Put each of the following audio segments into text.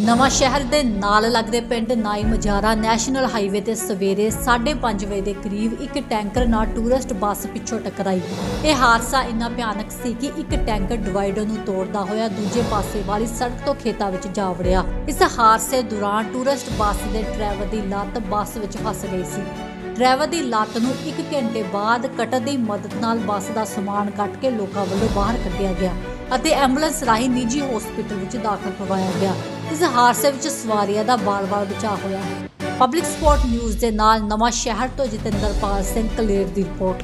ਨਵਾਂ ਸ਼ਹਿਰ ਦੇ ਨਾਲ ਲੱਗਦੇ ਪਿੰਡ ਨਾਈ ਮਜਾਰਾ ਨੈਸ਼ਨਲ ਹਾਈਵੇ ਤੇ ਸਵੇਰੇ 5:30 ਵਜੇ ਦੇ ਕਰੀਬ ਇੱਕ ਟੈਂਕਰ ਨਾਲ ਟੂਰਿਸਟ ਬੱਸ ਪਿੱਛੋਂ ਟਕਰਾਈ। ਇਹ ਹਾਦਸਾ ਇੰਨਾ ਭਿਆਨਕ ਸੀ ਕਿ ਇੱਕ ਟੈਂਕਰ ਡਿਵਾਈਡਰ ਨੂੰ ਤੋੜਦਾ ਹੋਇਆ ਦੂਜੇ ਪਾਸੇ ਵਾਲੀ ਸੜਕ ਤੋਂ ਖੇਤਾਂ ਵਿੱਚ ਜਾ ਵੜਿਆ। ਇਸ ਹਾਦਸੇ ਦੌਰਾਨ ਟੂਰਿਸਟ ਬੱਸ ਦੇ ਡਰਾਈਵਰ ਦੀ ਲੱਤ ਬੱਸ ਵਿੱਚ ਫਸ ਗਈ ਸੀ। ਡਰਾਈਵਰ ਦੀ ਲੱਤ ਨੂੰ 1 ਘੰਟੇ ਬਾਅਦ ਕਟਰ ਦੀ ਮਦਦ ਨਾਲ ਬੱਸ ਦਾ ਸਮਾਨ ਕੱਟ ਕੇ ਲੋਕਾਂ ਵੱਲੋਂ ਬਾਹਰ ਕੱਢਿਆ ਗਿਆ ਅਤੇ ਐਂਬੂਲੈਂਸ ਰਾਹੀਂ ਨਿੱਜੀ ਹਸਪਤਾਲ ਵਿੱਚ ਦਾਖਲ ਕਰਵਾਇਆ ਗਿਆ। ਇਸ ਹਾਦਸੇ ਵਿੱਚ ਸਵਾਰੀਆਂ ਦਾ ਬਾਰ-ਬਾਰ ਬਚਾਅ ਹੋਇਆ ਹੈ। ਪਬਲਿਕ ਸਪੋਰਟ ਨਿਊਜ਼ ਦੇ ਨਾਲ ਨਵਾਂ ਸ਼ਹਿਰ ਤੋਂ ਜਤਿੰਦਰਪਾਲ ਸਿੰਘ ਕਲੇਰ ਦੀ ਰਿਪੋਰਟ।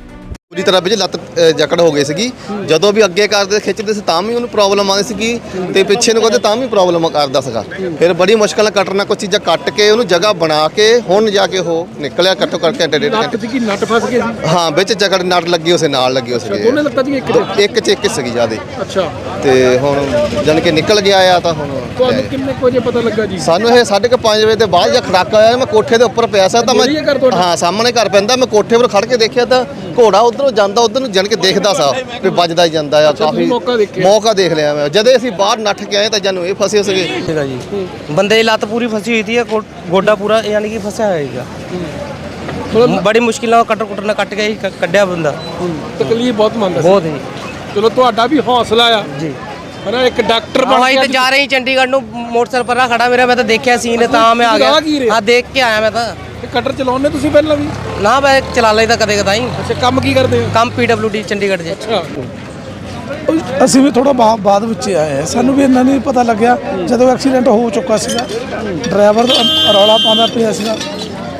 ਪੂਰੀ ਤਰ੍ਹਾਂ ਵਿੱਚ ਲੱਤ ਅ, ਜਕੜ ਹੋ ਗਈ ਸੀਗੀ। ਜਦੋਂ ਵੀ ਅੱਗੇ ਕਰਦੇ ਖਿੱਚਦੇ ਸੀ ਤਾਂ ਵੀ ਉਹਨੂੰ ਪ੍ਰੋਬਲਮ ਆਉਂਦੀ ਸੀਗੀ ਤੇ ਪਿੱਛੇ ਨੂੰ ਕਰਦੇ ਤਾਂ ਵੀ ਪ੍ਰੋਬਲਮ ਕਰਦਾ ਸੀਗਾ। ਫਿਰ ਬੜੀ ਮੁਸ਼ਕਲ ਨਾਲ ਕੱਟਣਾ ਕੁਝ ਚੀਜ਼ਾਂ ਕੱਟ ਕੇ ਉਹਨੂੰ ਜਗ੍ਹਾ ਬਣਾ ਕੇ ਹੁਣ ਜਾ ਕੇ ਉਹ ਨਿਕਲਿਆ ਘੱਟ ਘੰਟੇ ਡੇਢ ਨੱਟ ਘੰਟੇ। ਦੀ ਕੀ ਨੱਟ ਫਸ ਗਏ ਸੀ? ਹਾਂ ਵਿੱਚ ਜਕੜ ਨਟ ਲੱਗੀ ਉਸੇ ਨਾਲ ਲੱਗੀ ਉਸ ਦੋਨੇ ਲੱਤਾਂ ਦੀਆਂ ਇੱਕ ਚ? ਇੱਕ ਚ ਇੱਕ ਸੀਗੀ ਜਿਆਦੇ। ਅੱਛਾ। ਤੇ ਹੁਣ ਜਾਨ ਕੇ ਨਿਕਲ ਗਿਆ ਆ ਤਾਂ ਹੁਣ ਤੁਹਾਨੂੰ ਕਿੰਨੇ ਕੁ ਵਜੇ ਪਤਾ ਲੱਗਾ ਜੀ? ਸਾਨੂੰ ਇਹ 5:30 ਵਜੇ ਦੇ ਬਾਅਦ ਜਾਂ ਖੜਾਕਾ ਆਇਆ ਮੈਂ ਕੋਠੇ ਦੇ ਉੱਪਰ ਪਿਆ ਸੀ ਤਾਂ ਮੈਂ ਨੇੜੇ ਹੀ ਆ ਘਰ ਤੁਹਾਡਾ? ਹਾਂ ਸਾਹਮਣੇ ਘਰ ਪੈਂਦਾ ਮੈਂ ਕੋਠੇ 'ਤੇ ਖੜ ਕੇ ਦੇਖਿਆ ਤਾਂ ਘੋੜਾ ਉਧਰੋਂ ਜਾਂਦਾ ਉਧਰ ਨੂੰ ਜਾਣ ਕੇ ਦੇਖਦਾ ਸਾ ਵੀ ਵੱਜਦਾ ਹੀ ਜਾਂਦਾ ਆ ਕਾਫੀ ਮੌਕਾ ਦੇਖ ਲਿਆ ਮੈਂ। ਜਦੇ ਅਸੀਂ ਬਾਹਰ ਨੱਠ ਕੇ ਆਏ ਤਾਂ ਜਾਨੂੰ ਇਹ ਫਸੇ ਸੀਗੇ। ਜੀ। ਬੰਦੇ ਦੀ ਲੱਤ ਪੂਰੀ ਫਸੀ ਹੋਈ ਸੀ ਗੋਡਾ ਪੂਰਾ ਯਾਨੀ ਕਿ ਫਸਿਆ ਹੋਇਆ ਸੀਗਾ। ਬੜੀ ਮੁਸ਼ਕਿਲ ਨਾਲ ਕਟਰ ਕੁਟਰ ਨਾਲ ਕੱਟ ਕ- ਕੱਢਿਆ ਬੰਦਾ। ਤਕਲੀਫ ਬਹੁਤ ਮੰਨਦਾ ਸੀ ਬਹੁਤ ਜੀ। ਚਲੋ ਤੁਹਾਡਾ ਵੀ ਹੌਸਲਾ ਆ। ਜੀ। ਹਨਾ ਇੱਕ ਡਾਕਟਰ ਬਣ ਹਾਂ ਕੇ ਤੇ ਜਾ ਰਹੀ ਚੰਡੀਗੜ੍ਹ ਨੂੰ ਮੋਟਰਸਾਈਕਲ ਪਰਾਂ ਖੜਾ ਮੇਰਾ ਮੈਂ ਤਾਂ ਦੇਖਿਆ ਸੀਨ ਤਾਂ ਮੈਂ ਆ? ਗਿਆ। ਹਾਂ ਦੇਖ ਕੇ ਆਇਆ ਮੈਂ ਤਾਂ। ਇਹ ਕਟਰ ਚਲਾਉਂਦੇ ਤੁਸੀਂ ਪਹਿਲਾਂ ਵੀ? ਨਾ ਮੈਂ ਚਲਾ ਲਈਦਾ ਕਦੇ ਕਦਾਈ। ਅੱਛਾ ਕੰਮ ਕੀ ਕਰਦੇ ਹੋ? ਕੰਮ ਪੀਡਬਲਯੂਡੀ ਚੰਡੀਗੜ੍ਹ 'ਚ। ਅੱਛਾ। ਅਸੀਂ ਵੀ ਥੋੜਾ ਬਾਅਦ ਵਿੱਚ ਹੀ ਆਏ ਹਾਂ। ਸਾਨੂੰ ਵੀ ਇੰਨਾ ਨਹੀਂ ਪਤਾ ਲੱਗਿਆ ਜਦੋਂ ਐਕਸੀਡੈਂਟ ਹੋ ਚੁੱਕਾ ਸੀਗਾ। ਡਰਾਈਵਰ ਰੌਲਾ ਪਾਉਂਦਾ ਪਿਆ ਸੀਗਾ।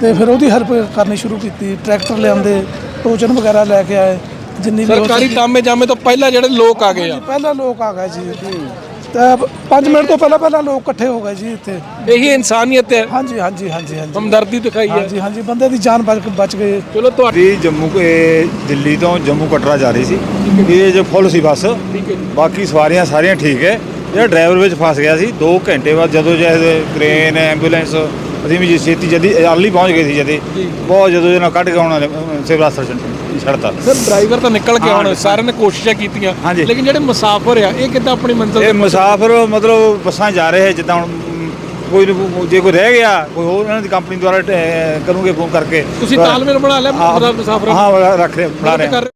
ਤੇ ਫਿਰ ਉਹਦੀ ਹੈਲਪ ਕਰਨੀ ਸ਼ੁਰੂ ਕੀਤੀ। ਟਰੈਕਟਰ ਲਿਆਂਦੇ ਟੋਚਨ ਵਗੈਰਾ ਲੈ ਕੇ ਆਏ। ਜਿੰਨੀ ਵੀ ਹੋ ਸਰਕਾਰੀ ਸਕੀ। ਜਾਮੇ ਤੋਂ ਪਹਿਲਾਂ ਜਿਹੜੇ ਲੋਕ ਆ ਗਏ ਆ। ਪਹਿਲਾਂ ਲੋਕ ਆ ਗਏ ਜੀ ਤੇ 5 ਮਿੰਟ ਤੋਂ ਪਹਿਲਾਂ ਪਹਿਲਾਂ ਲੋਕ ਇਕੱਠੇ ਹੋ ਗਏ ਜੀ ਇੱਥੇ। ਇਹੀ ਇਨਸਾਨੀਅਤ ਹੈ। ਹਾਂਜੀ ਹਾਂਜੀ ਹਾਂਜੀ ਹਾਂਜੀ। ਹਮਦਰਦੀ ਦਿਖਾਈ ਹੈ। ਹਾਂਜੀ ਹਾਂਜੀ ਬੰਦੇ ਦੀ ਜਾਨ ਬਚ ਬਚ ਗਈ। ਚਲੋ ਤੁਹਾਡੀ ਜੰਮੂ ਇਹ ਦਿੱਲੀ ਤੋਂ ਜੰਮੂ ਕਟਰਾ ਜਾ ਰਹੀ ਸੀ। ਇਹ ਜੋ ਫੁੱਲ ਸੀ ਬੱਸ। ਠੀਕ ਹੈ ਜੀ। ਬਾਕੀ ਸਵਾਰੀਆਂ ਸਾਰੀਆਂ ਠੀਕ ਹੈ। ਜਿਹੜਾ ਡਰਾਈਵਰ ਵਿੱਚ ਫਸ ਗਿਆ ਸੀ 2 ਘੰਟੇ ਬਾਅਦ ਜਦੋਂ ਜਦ ਕ੍ਰੇਨ ਐਂਬੂਲੈਂਸ ਅਸੀਂ ਵੀ ਜੀ ਛੇਤੀ ਜਲਦੀ ਅਰਲੀ ਪਹੁੰਚ ਗਏ ਸੀ ਜਦੇ। ਬਹੁਤ ਜਦੋਂ ਇਹਨਾਂ ਕੱਢ ਕੇ ਉਹਨਾਂ ਨੇ ਸਿਵਲ ਹਸਪਤਾਲ ਛੱਡਤਾ। ਸਰ ਡਰਾਈਵਰ ਤਾਂ ਨਿਕਲ ਕੇ ਆਉਣ ਸਾਰਿਆਂ ਨੇ ਕੋਸ਼ਿਸ਼ਾਂ ਕੀਤੀਆਂ। ਲੇਕਿਨ ਜਿਹੜੇ ਮੁਸਾਫਰ ਆ ਇਹ ਕਿੱਦਾਂ ਆਪਣੀ ਮੰਜ਼ਿਲ ਇਹ ਮੁਸਾਫਰ ਮਤਲਬ ਬੱਸਾਂ ਜਾ ਰਹੇ ਜਿੱਦਾਂ ਹੁਣ ਕੋਈ ਜੇ ਕੋਈ ਰਹਿ ਗਿਆ ਕੋਈ ਹੋਰ ਇਹਨਾਂ ਦੀ ਕੰਪਨੀ ਦੁਆਰਾ ਕਰੂਗੇ ਫੋਨ ਕਰਕੇ। ਤੁਸੀਂ ਤਾਲਮੇਲ ਬਣਾ ਲਿਆ ਮੁਸਾਫਰਾਂ? ਹਾਂ ਰੱਖ ਰਹੇ ਬਣਾ ਰਹੇ